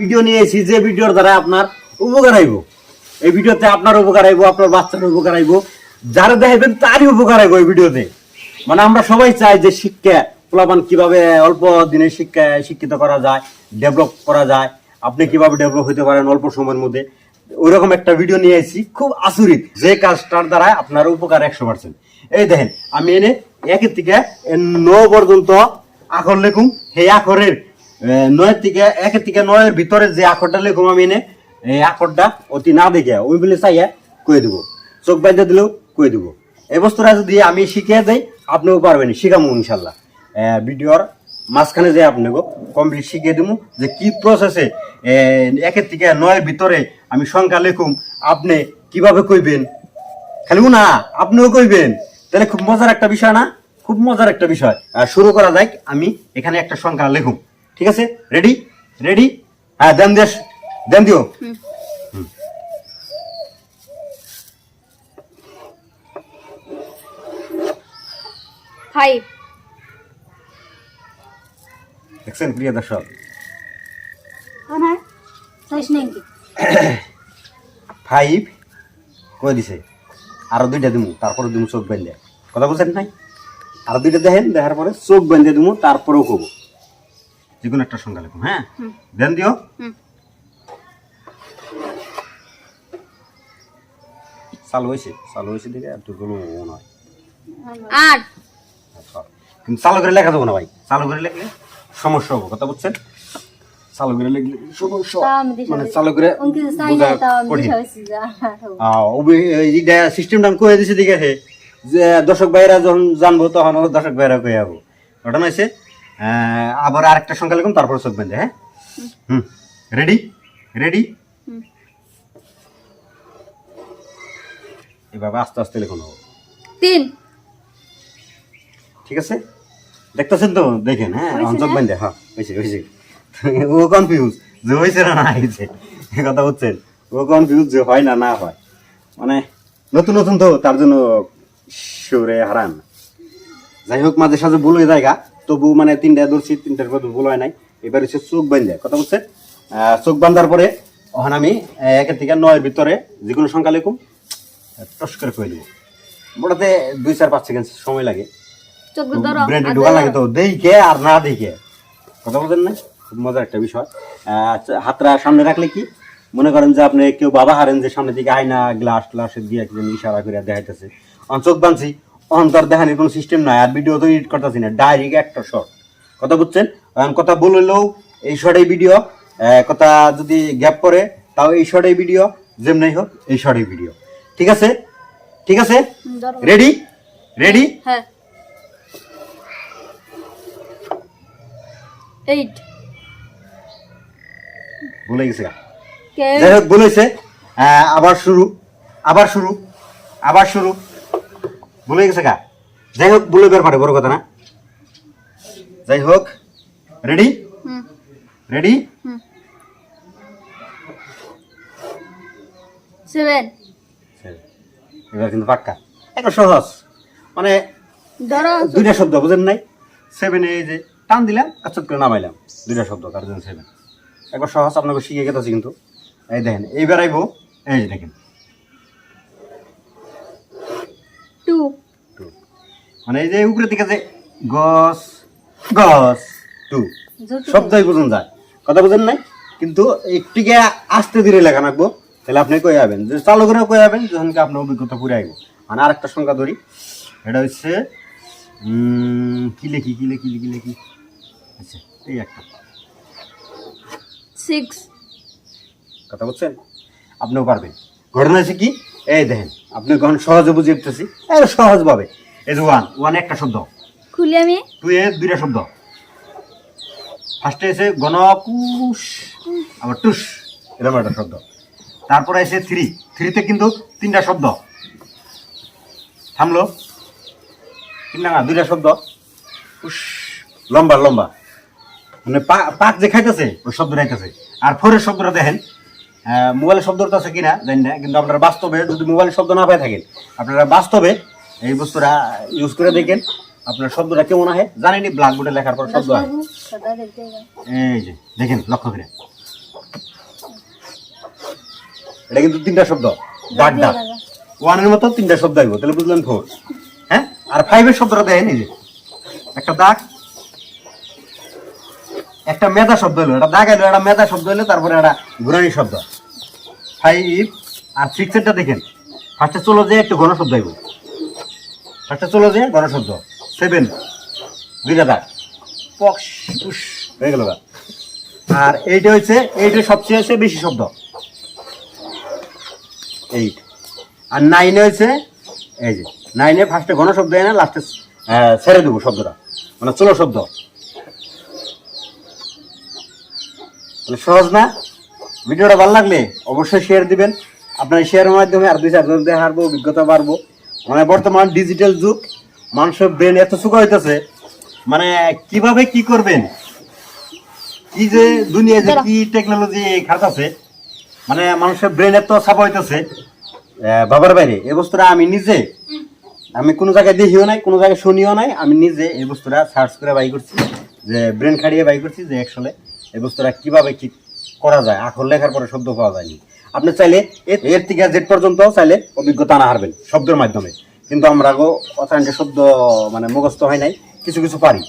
Video নিয়ে এসেছি, যে ভিডিওর দ্বারা আপনার উপকার আইব এই ভিডিওতে আপনার উপকার আইব আপনার বাচ্চার উপকার আইব যারা দেখবেন তারই উপকার আইব এই ভিডিওতে। মানে আমরা সবাই চাই যে শিক্ষা পোলাপান কীভাবে অল্প দিনে শিক্ষা শিক্ষিত করা যায়, ডেভেলপ করা যায়। আপনি কীভাবে ডেভেলপ হতে পারেন অল্প সময়ের মধ্যে। ওইরকম একটা ভিডিও নিয়ে এসেছি, খুব আসুরিত যে কাজটার দ্বারা আপনার উপকার একশো পার্সেন্ট এই দেখেন, আমি এনে একের থেকে ন পর্যন্ত আখর লেখুম সেই আখরের নয়ের থেকে একের থেকে নয়ের ভিতরে যে আখরটা লেখুম আমি এনে এই আখরটা অতি না দেখে, ওই বলে চাইয়া কয়ে দেবো। চোখ বাইতে দিলেও কয়ে দেবো। এই বস্তুটা যদি আমি শিখিয়ে যাই আপনিও পারবেন, শিখামু ইনশাল্লাহ। ভিডিওর মাঝখানে যে আপনাকে কমপ্লিট শিখিয়ে দেবো যে কি প্রসেসে একের থেকে নয়ের ভিতরে আমি সংখ্যা লেখুম, আপনি কীভাবে কইবেন? খালি না, আপনিও কইবেন। তাহলে খুব মজার একটা বিষয় না? খুব মজার একটা বিষয়। শুরু করা যাক, আমি এখানে একটা সংখ্যা লেখুম। ঠিক আছে? রেডি রেডি হ্যাঁ দেন দেশ দেন দিও। দেখছেন প্রিয় দর্শক? ফাইভ দিছে? আরও দুইটা দিমু তারপরে দিমু চোখ বেঁধে। কথা বলছেন নাই? আরও দুইটা দেখেন দেখার পরে চোখ বেঁধে দিমু তারপরেও কব। যে কোনো একটা সংখ্যা লিখুন হ্যাঁ? দেন দিও। চালু হয়েছে চালু হয়েছে দেখে একটু কোনো নয়। আট কিন্তু চালু করে লেখা দেবো না ভাই। চালু করে লিখলে সমস্যা হবে কথা বুঝছেন? চালু করে লিখলে সমস্যা মানে চালু করে সিস্টেমটা আমি কয়ে দিছি দিকে যে দর্শক ভাইরা যখন জানব তখন দর্শক ভাইরা কয়ে যাব ঘটনা হয়েছে আবার আরেকটা সংখ্যা লিখুন তারপর চোখ বেঁধে হ্যাঁ? হুম। Ready ready. এভাবে আস্তে আস্তে লিখুন। তিন। ঠিক আছে? দেখতেছেন তো? দেখেন হ্যাঁ? চোখ না? বেঁধে হ্যাঁ হয়েছে হয়েছে। ও কনফিউজ যে হয়েছে না না হয়েছে। এ কথা বুঝছেন ও কনফিউজ যে হয় না না হয়। মানে নতুন নতুন তো তার জন্য সুরে হারান। যাই হোক মাঝে সাঝে ভুল হয়ে জায়গা তবু মানে তিনটা ধরছি তিনটার পর ভুল হয় নাই। এবার হচ্ছে চোখ বান্ধে। কথা আহ, চোখ বান্ধার পরে ওখানে আমি একের থেকে নয়ের ভিতরে যে কোনো সংখ্যা লিখুম টস করে কয়ে দেবো। মোটাতে দুই চার পাঁচ সেকেন্ড সময় লাগে। চোখ ব্রেন্ডে ঢোকা লাগে তো দেখে আর না দেখে। কথা বলছেন না? খুব মজার একটা বিষয়। আচ্ছা, হাতটা সামনে রাখলে কি? মনে করেন যে আপনি কেউ বাবা হারেন যে সামনে দিকে আয়না গ্লাস গ্লাস দিয়ে কি জানি ইশারা করে দেখাইতেছে। চোখ বানছি অন্তর দেখানোর কোনো সিস্টেম নাই আর ভিডিও তো এডিট করতেছি না ডাইরেক্ট একটা শর্ট কথা বুঝছেন? কথা বললেও এই শর্টেই ভিডিও কথা যদি গ্যাপ করে তাও এই শর্টেই ভিডিও যেমনি হোক এই শর্টেই ভিডিও ঠিক আছে? ঠিক আছে? রেডি রেডি হ্যাঁ। এইট ভুলে গেছে যাই হোক বলেছে আহ, আবার শুরু। আবার শুরু। আবার শুরু। ভুলে গেছে গা। যাই হোক বলে বের পারে বড় কথা না। যাই হোক রেডি রেডি সেভেন এবার কিন্তু পাক্কা। একবার সহজ। মানে ধরো। দুইটা শব্দ বুঝেন নাই? সেভেনে এই যে টান দিলাম আচ্ছা করে নামাইলাম। দুইটা শব্দ তার জন্য সেভেন একবার সহজ আপনাকে শিখে গেতেছি কিন্তু। এই দেখেন এইবার আইব এই যে দেখেন টু টু মানে এই যে উপরের দিকে যে গস গস টু শব্দই বুঝুন যায়। কথা বুঝেন নাই? কিন্তু একটিকে আস্তে ধীরে লেখা রাখব তাহলে আপনি কয়ে যাবেন? যে চালু করে কয়ে যাবেন যখন আপনার অভিজ্ঞতা পুরে আইব। মানে আরেকটা সংখ্যা ধরি এটা হচ্ছে কি লেখি কি লেখি কি লেখি? আচ্ছা এই একটা। সিক্স কথা বলছেন আপনিও পারবেন। ঘটনা হচ্ছে কি? এই দেখেন আপনি যখন সহজে বুঝে উঠতেছি সহজভাবে। এই যে ওয়ান ওয়ান একটা শব্দ। খুলি আমি। টু এ দুইটা শব্দ। ফার্স্টে এসে গণ কুশ আবার টুস এরকম একটা শব্দ। তারপরে এসে থ্রি থ্রিতে কিন্তু তিনটা শব্দ। থামলো। তিনটা না দুইটা শব্দ। উস লম্বা লম্বা। মানে পাক যে খাইতেছে ওই শব্দ রাইতেছে আর ফোরের শব্দটা দেখেন মোবাইলের শব্দটা আছে কিনা জানি না কিন্তু আপনারা বাস্তবে যদি মোবাইলের শব্দ না পেয়ে থাকেন আপনারা বাস্তবে এই বস্তুটা ইউজ করে দেখেন। আপনার শব্দটা কেমন আহে? জানেনি ব্ল্যাকবোর্ডে লেখার পর শব্দ হয়। এই যে, দেখেন, লক্ষ্য করে। এটা কিন্তু তিনটা শব্দ। ডাক ডাক। ওয়ানের মতো তিনটা শব্দ আইব, তাহলে বুঝলেন ফোর হ্যাঁ? আর ফাইভের শব্দটা দেখেন এই যে। একটা দাগ, একটা মেধা শব্দ হলো এটা দাগ এলো একটা মেধা শব্দ হলো তারপরে একটা ঘুরানি শব্দ। ফাইভ আর সিক্স এরটা দেখেন। ফার্স্টে চলো যে একটু ঘন শব্দ আইব। ফার্স্টে চলো যে ঘন শব্দ সেভেন দুইটা দাগ পক্স পুশ হয়ে গেল। আর এইটা হচ্ছে এইটা সবচেয়ে হচ্ছে বেশি শব্দ। এইট আর নাইনে হয়েছে এই যে নাইনে ফার্স্টে ঘন শব্দ এনে লাস্টে ছেড়ে দেবো শব্দটা। মানে চলো শব্দ। মানে সহজ না? ভিডিওটা ভালো লাগলে অবশ্যই শেয়ার দিবেন। আপনার শেয়ারের মাধ্যমে আর দুই চারজন দেখারবো অভিজ্ঞতা বাড়বো। মানে বর্তমান ডিজিটাল যুগ মানুষের ব্রেন এত সুখ হইতেছে মানে কীভাবে কি করবেন? কি যে দুনিয়ায় যে কি টেকনোলজি খাটাছে মানে মানুষের ব্রেন এত ছাপা হইতেছে। বাবার বাইরে এই বস্তুটা আমি নিজে আমি কোনো জায়গায় দেখিও নাই কোনো জায়গায় শুনিও নাই আমি নিজে এই বস্তুটা সার্চ করে বাই করছি যে ব্রেন খাড়িয়ে বাই করছি যে আসলে এই বস্তুটা কীভাবে কি করা যায় আখর লেখার পরে শব্দ পাওয়া যায়নি। আপনি চাইলে এর- থেকে জেড পর্যন্ত চাইলে অভিজ্ঞতা না হারবেন, শব্দের মাধ্যমে। কিন্তু আমরা গো অথেন্টিক শব্দ মানে মুখস্থ হয় নাই, কিছু কিছু পারি।